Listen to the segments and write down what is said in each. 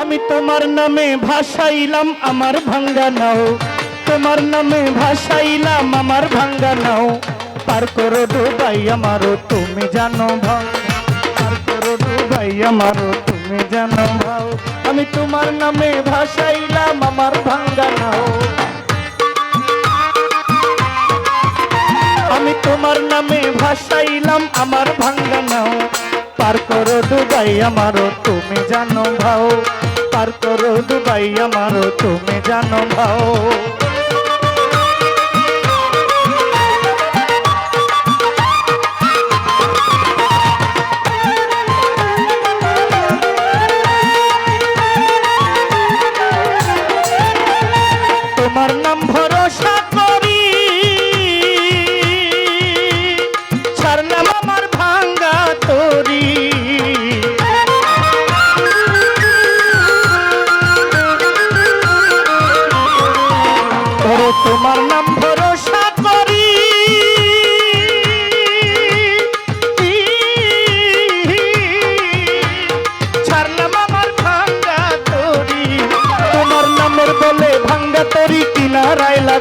আমি তোমার নামে ভাসাইলাম আমার ভাঙ্গা নাও। তোমার নামে ভাসাইলাম আমার ভাঙ্গা নাও। পার করো ডুবাই আমারও, তুমি জানো ভাও। পার করো ডুবাই আমারও, তুমি জানো ভাও। আমি তোমার নামে ভাসাইলাম আমার ভাঙ্গা নাও। আমি তোমার নামে ভাসাইলাম আমার ভাঙ্গা নাও। পার করো ডুবাই আমারও, তুমি জানো ভাও। পার করো ডুবাই আমারও, তুমি জানো ভাও। তোমার নাম ভরসা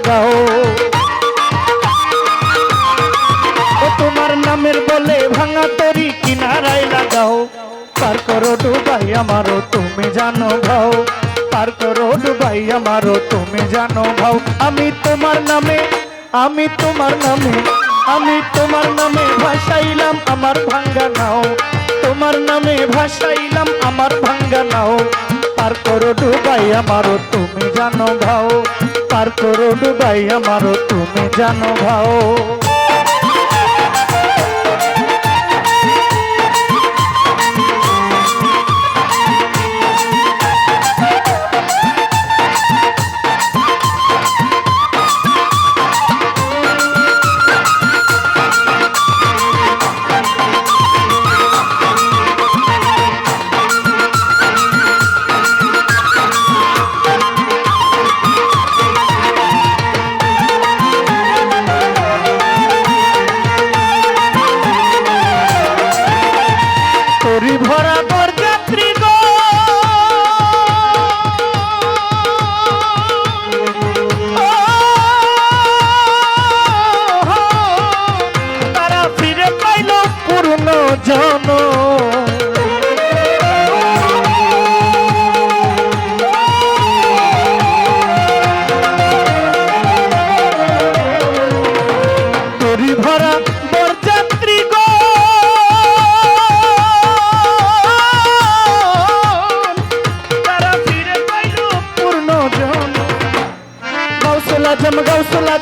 লাগাও ও তোমার নামের বলে ভাঙা তরি কিনারায় লাগাও। পার করো ডুবাই আমারও তুমি জানো ভাও। পার করো ডুবাই আমারও তুমি জানো ভাও। আমি তোমার নামে, আমি তোমার নামে, আমি তোমার নামে ভাসাইলাম আমার ভাঙ্গা নাও। তোমার নামে ভাসাইলাম আমার ভাঙ্গা নাও। পার করো ডুবাই আমারও তুমি জানো ভাও। পার করো ডুবাই আমারও তুমি জানো ভাও।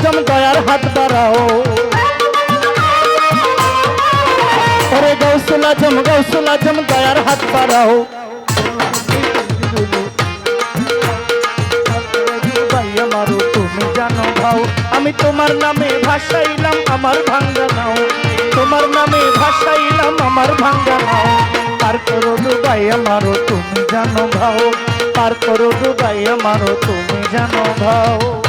আজম দয়ার হাত বাড়াও। ওরে গৌসুল আজম গৌসুল আজম দয়ার হাত বাড়াও। ভাও আমি তোমার নামে ভাসাইলাম আমার ভাঙ্গা নাও। তোমার নামে ভাসাইলাম আমার ভাঙ্গা নাও। পার করো ডুবাই আমারও তুমি জানো ভাও। পার করো ডুবাই আমারও তুমি জানো ভাও।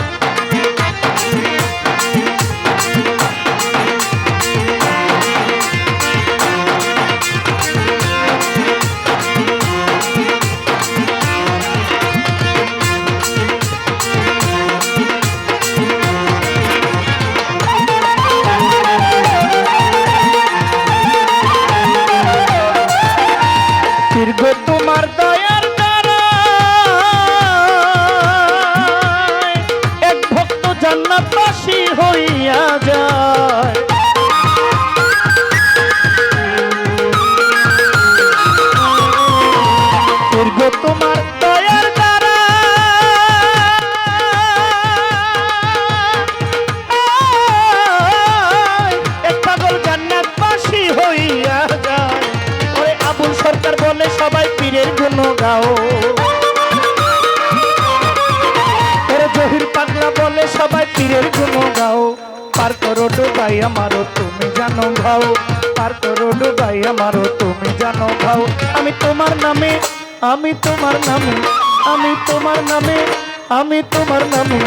দীর্ঘ তোমার দয়ার দ্বারা। পাগল জান্নাতবাসী হইয়া যায়। ওরে আবুল সরকার বলে সবাই পীরের জন্য গাও ওরে জহির পাগলা বলে সবাই পীরের জন্য গাও পার করো ডুবাই আমারও তুমি জানো ভাও। পার করো ডুবাই আমারও তুমি জানো ভাও। আমি তোমার নামে আমি তোমার নামে, আমি তোমার নামে, আমি তোমার নামে,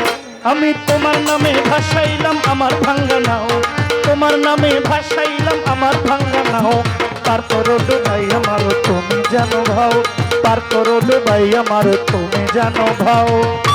আমি তোমার নামে ভাসাইলাম আমার ভাঙ্গা নাও। তোমার নামে ভাসাইলাম আমার ভাঙ্গা নাও। তারপর ডুবাই আমার, তুমি জানো ভাও। তারপর ডুবাই আমার, তুমি জানো ভাও।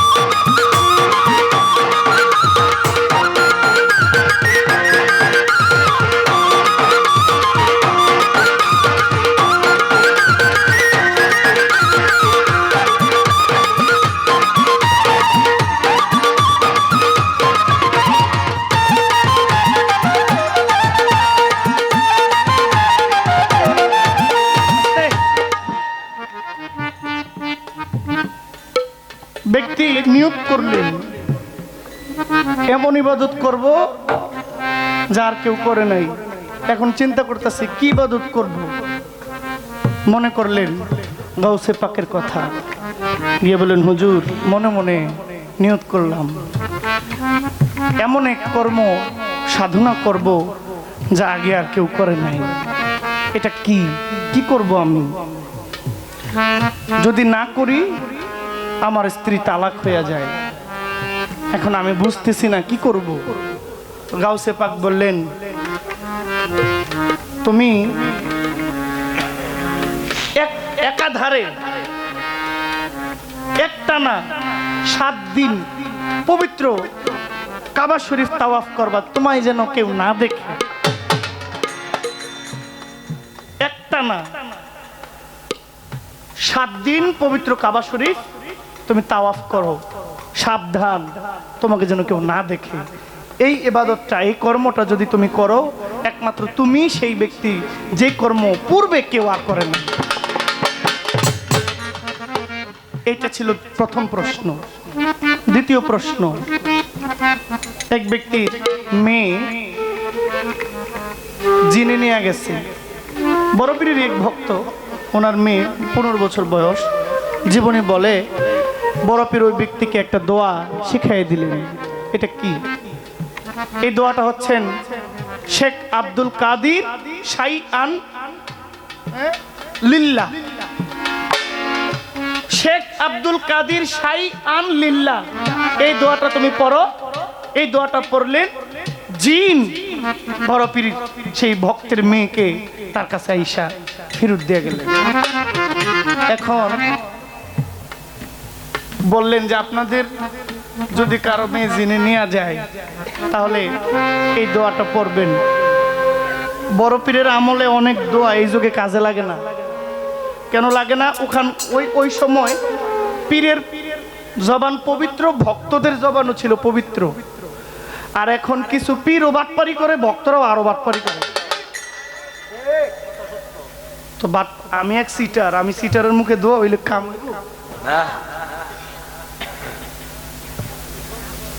ব্যক্তি নিয়োগ করলেন এমন ইবাদত করব যার কেউ করে নাই। এখন চিন্তা করতেছে, কি ইবাদত করব? মনে করলেন গাউসে পাকের কথা। গিয়ে বলেন হুজুর, মনে মনে নিয়ত করলাম। এমন এক কর্ম সাধনা করব যা আগে আর কেউ করে নাই। এটা কি? কি করব আমি? যদি না করি আমার স্ত্রী তালাক হয়ে যায়। এখন আমি বুঝতেছি না, কি করব? গাউসে পাক বললেন, তুমি এক, একাধারে একটানা সাত দিন পবিত্র কাবা শরীফ তাওয়াফ করবা, তোমায় যেন কেউ না দেখে। একটানা সাত দিন পবিত্র কাবা শরীফ তুমি তাওয়াফ করো। সাবধান। তোমাকে যেন কেউ না দেখে। এই এবাদতটা এই কর্মটা যদি তুমি করো, একমাত্র তুমি সেই ব্যক্তি, যে কর্ম পূর্বে কেউ আর করে না। এটা ছিল প্রথম প্রশ্ন। দ্বিতীয় প্রশ্ন, এক ব্যক্তির মেয়ে জিনে নিয়ে গেছে। বড় পীরের এক ভক্ত, ওনার মেয়ে পনেরো বছর বয়স, জীবনে বলে বড় পীর ওই ব্যক্তিকে একটা দোয়া শিখাই দিলেন। এটা কি? এই দোয়াটা হচ্ছেন শেখ আব্দুল কাদির সাই আন লিল্লা। শেখ আব্দুল কাদির সাই আন লিল্লা। এই দোয়াটা তুমি পড়ো। এই দোয়াটা পড়লেন জিন। বড় পীর সেই ভক্তের মেয়েকে তার কাছে আইসা ফেরত দিয়ে গেলেন। এখন বললেন যে আপনাদের যদি কারও মেয়ে জিনে নেওয়া যায়, তাহলে এই দোয়াটা পড়বেন। বড় পীরের আমলে অনেক দোয়া এই যুগে কাজে লাগে না। কেন লাগে না? ওখান, ওই ওই সময় পীরের জবান পবিত্র, ভক্তদের জবানও ছিল পবিত্র। আর এখন কিছু পীর বাটপারি করে, ভক্তরাও আরও বাটপারি করে। তো বাট, আমি এক সিটার আমি সিটারের মুখে দোয়া হইলে কাম?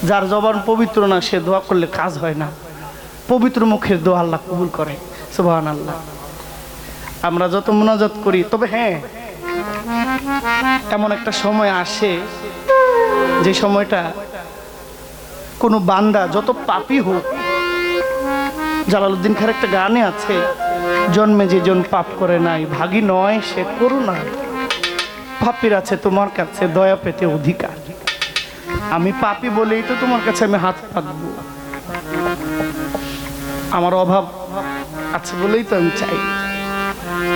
যার জবান পবিত্র না, সে দোয়া করলে কাজ হয় না। পবিত্র মুখের দোয়া আল্লাহ কবুল করে। সুবহান আল্লাহ আমরা যত মোনাজাত করি, তবে হ্যাঁ এমন একটা সময় আসে যে সময়টা কোনো বান্দা যত পাপই হোক, জালালউদ্দিন খার একটা গানে আছে, জন্মে যে জন পাপ করে নাই, ভাগী নয় সে করুণা পাপির আছে তোমার কাছে, দয়া পেতে অধিকার। আমি পাপি বলেই তো তোমার কাছে আমি হাত পাতবো। আমার অভাব আছে বলেই তো আমি চাই।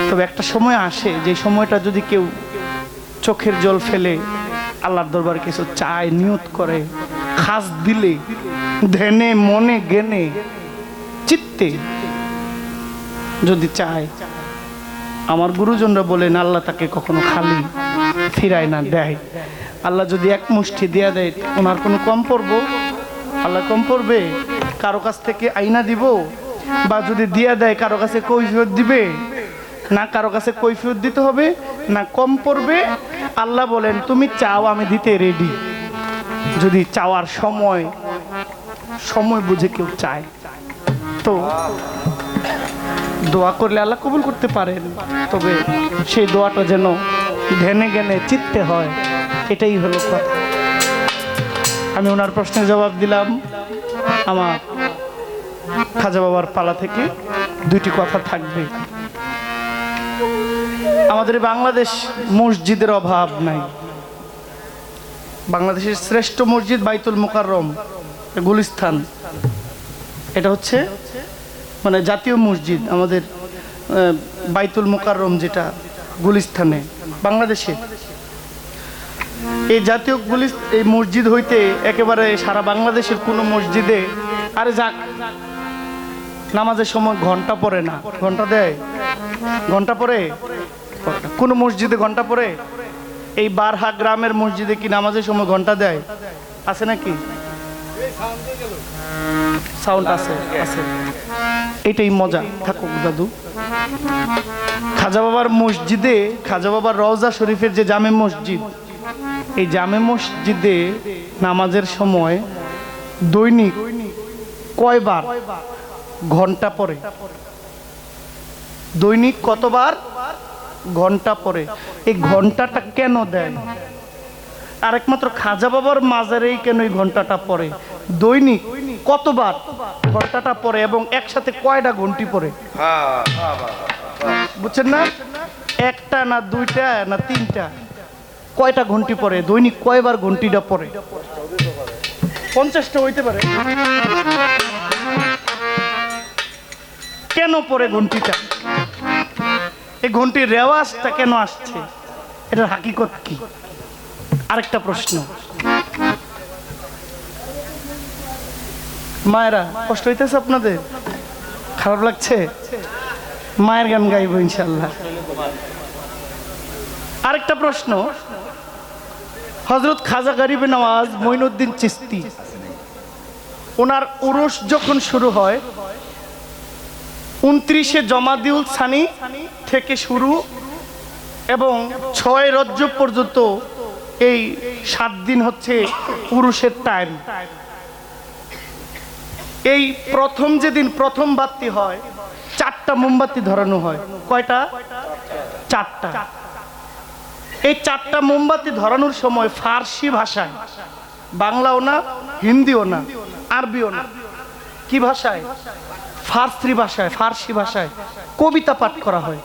তবে একটা সময় আসে, যে সময়টা যদি কেউ চোখের জল ফেলে, আল্লাহর দরবারে কিছু চায়, নিয়ত করে, খাস দিলে, ধ্যানে, মনে গেনে চিত্তে যদি চায়, আমার গুরুজনরা বলেন, আল্লাহ তাকে কখনো খালি ফিরায় না, দেয়। আল্লাহ যদি এক মুষ্টি দিয়া দেয়, ওনার কোনো কম পড়ব? আল্লাহ কম পড়বে? কারও কাছ থেকে আইনা দিব? বা যদি দিয়া দেয়, কারও কাছে কৈফিয়ত দিবে? না কারও কাছে কৈফিয়ত দিতে হবে? না কম পড়বে? আল্লাহ বলেন, তুমি চাও আমি দিতে রেডি যদি চাওয়ার সময় সময় বুঝে কেউ চায়, তো দোয়া করলে আল্লাহ কবুল করতে পারেন। তবে সেই দোয়াটা যেন ধ্যানে জ্ঞানে চিত্তে হয়। এটাই হলো কথা। আমি ওনার প্রশ্নের জবাব দিলাম আমার খাজা বাবার পালা থেকে। দুইটি কথা থাকবে। আমাদের বাংলাদেশ মসজিদের অভাব নাই। বাংলাদেশের শ্রেষ্ঠ মসজিদ বাইতুল মুকাররম গুলিস্থান এটা হচ্ছে মানে জাতীয় মসজিদ আমাদের বাইতুল মুকাররম যেটা গুলিস্থানে বাংলাদেশে। এই জাতীয় গুলিস এই মসজিদ হইতে একেবারে সারা বাংলাদেশের কোনো মসজিদে, আরে যাক, নামাজের সময় ঘণ্টা পরে না। ঘণ্টা দেয়? ঘণ্টা পরে কোনো মসজিদে ঘণ্টা পরে এই বারহা গ্রামের মসজিদে কি নামাজের সময় ঘণ্টা দেয়? আছে নাকি? সাউন্ড আছে আছে। এটাই মজা। থাকুক দাদু। খাজা বাবার মসজিদে, খাজা বাবার রওজা শরীফের যে জামে মসজিদ এই জামে মসজিদে নামাজের সময় দৈনিক কয়বার ঘণ্টা পরে দৈনিক কতবার ঘণ্টা পরে এই ঘন্টাটা কেন দেয়? আর একমাত্র খাজা বাবার মাজারেই কেন এই ঘন্টাটা পরে দৈনিক কতবার ঘন্টাটা পরে এবং একসাথে কয়টা ঘন্টি পরে বুঝছেন না? একটা না দুইটা না তিনটা? কয়টা ঘন্টি পরে দৈনিক কয়বার ঘন্টিটা পরে পঞ্চাশটা হইতে পারে। কেন পরে ঘন্টিটা এই ঘন্টির রেওয়াজটা কেন আসছে? এটার হাকিকত কি? আরেকটা প্রশ্ন। মায়েরা কষ্ট হইতেছে আপনাদের? খারাপ লাগছে? মায়ের গান গাইবো ইনশাল্লাহ। আরেকটা প্রশ্ন। হজরত খাজা গরিবে নওয়াজ মঈনুদ্দিন চিস্তি। ওনার উরস যখন শুরু হয়, উনত্রিশে জমাদিউল সানি থেকে শুরু এবং ছয় রজ্জ পর্যন্ত এই সাত দিন হচ্ছে পুরুষের টাইম এই প্রথম যেদিন প্রথম বাতি হয়, চারটা মোমবাতি ধরানো হয়। কয়টা? চারটা। এই চারটা মোমবাতি ধরানোর সময় ফার্সি ভাষায়, বাংলাও না, হিন্দিও না, আরবিও না। কি ভাষায়? ফার্সি ভাষায় ফার্সি ভাষায় কবিতা পাঠ করা হয়।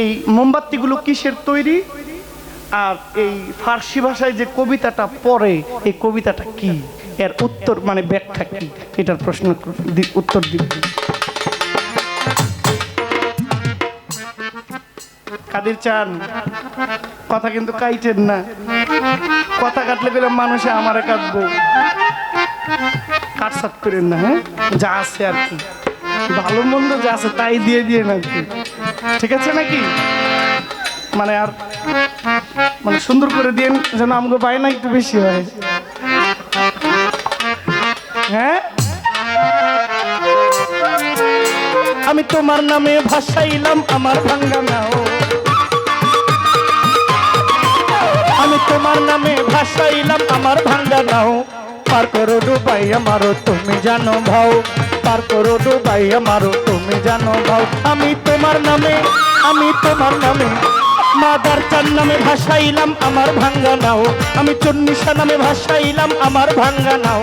এই মোমবাতিগুলো কিসের তৈরি? আর এই ফার্সি ভাষায় যে কবিতাটা পড়ে, এই কবিতাটা কি? এর উত্তর মানে ব্যাখ্যা কি? এটার প্রশ্ন উত্তর দিব। কাদের চান। কথা কিন্তু কাইটেন না। কথা কাটলে গেলে মানুষে আমারে কাটবো কাটসাট করেন না হ্যাঁ? যা আছে আর কি। ভালো মন্দ যা আছে তাই দিয়ে দিয়ে নাকি ঠিক আছে নাকি? মানে আর মানে সুন্দর করে দিয়ে যেন আমাকে বায়না একটু বেশি হয়। হ্যাঁ? আমি তোমার নামে ভাসাইলাম, আমার ভাঙ্গা নাও আমি তোমার নামে ভাসাইলাম আমার ভাঙ্গা নাও। পার করো ডুবাই আমারও, তুমি জানো ভাও। পার করো ডুবাই আমারও, তুমি জানো ভাও। আমি তোমার নামে, আমি তোমার নামে মাদার চার নামে ভাসাইলাম আমার ভাঙ্গা নাও। আমি চন্নিশা নামে ভাসাইলাম আমার ভাঙ্গা নাও।